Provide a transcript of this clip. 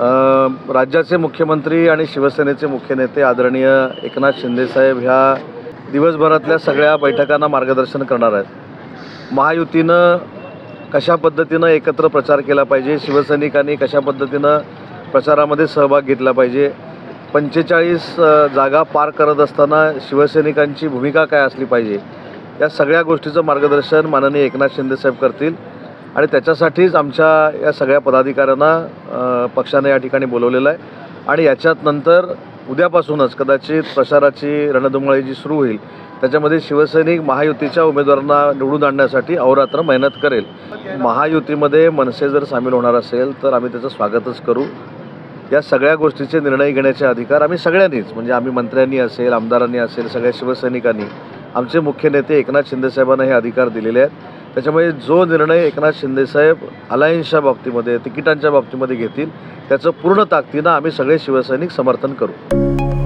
राज्याचे मुख्यमंत्री आणि शिवसेनेचे मुख्य नेते आदरणीय एकनाथ शिंदेसाहेब ह्या दिवसभरातल्या सगळ्या बैठकांना मार्गदर्शन करणार आहेत. महायुतीनं कशा पद्धतीनं एकत्र प्रचार केला पाहिजे शिवसैनिकांनी कशा पद्धतीनं प्रचारामध्ये सहभाग घेतला पाहिजे पंचेचाळीस जागा पार करत असताना शिवसैनिकांची भूमिका काय असली पाहिजे या सगळ्या गोष्टीचं मार्गदर्शन माननीय एकनाथ शिंदेसाहेब करतील. आणि त्याच्यासाठीच आमच्या या सगळ्या पदाधिकाऱ्यांना पक्षाने या ठिकाणी बोलवलेलं आहे. आणि याच्यात नंतर उद्यापासूनच कदाचित प्रचाराची रणधुमाळी जी सुरू होईल. त्याच्यामध्ये शिवसैनिक महायुतीच्या उमेदवारांना निवडून आणण्यासाठी अहोरात्र मेहनत करेल. महायुतीमध्ये मनसे जर सामील होणार असेल तर आम्ही त्याचं स्वागतच करू. या सगळ्या गोष्टीचे निर्णय घेण्याचे अधिकार आम्ही सगळ्यांनीच म्हणजे आम्ही मंत्र्यांनी असेल आमदारांनी असेल सगळ्या शिवसैनिकांनी आमचे मुख्य नेते एकनाथ शिंदेसाहेबांना हे अधिकार दिलेले आहेत. त्याच्यामुळे जो निर्णय एकनाथ शिंदेसाहेब अलायन्सच्या बाबतीमध्ये तिकिटांच्या बाबतीमध्ये घेतील त्याचं पूर्ण ताकदीनं आम्ही सगळे शिवसैनिक समर्थन करू.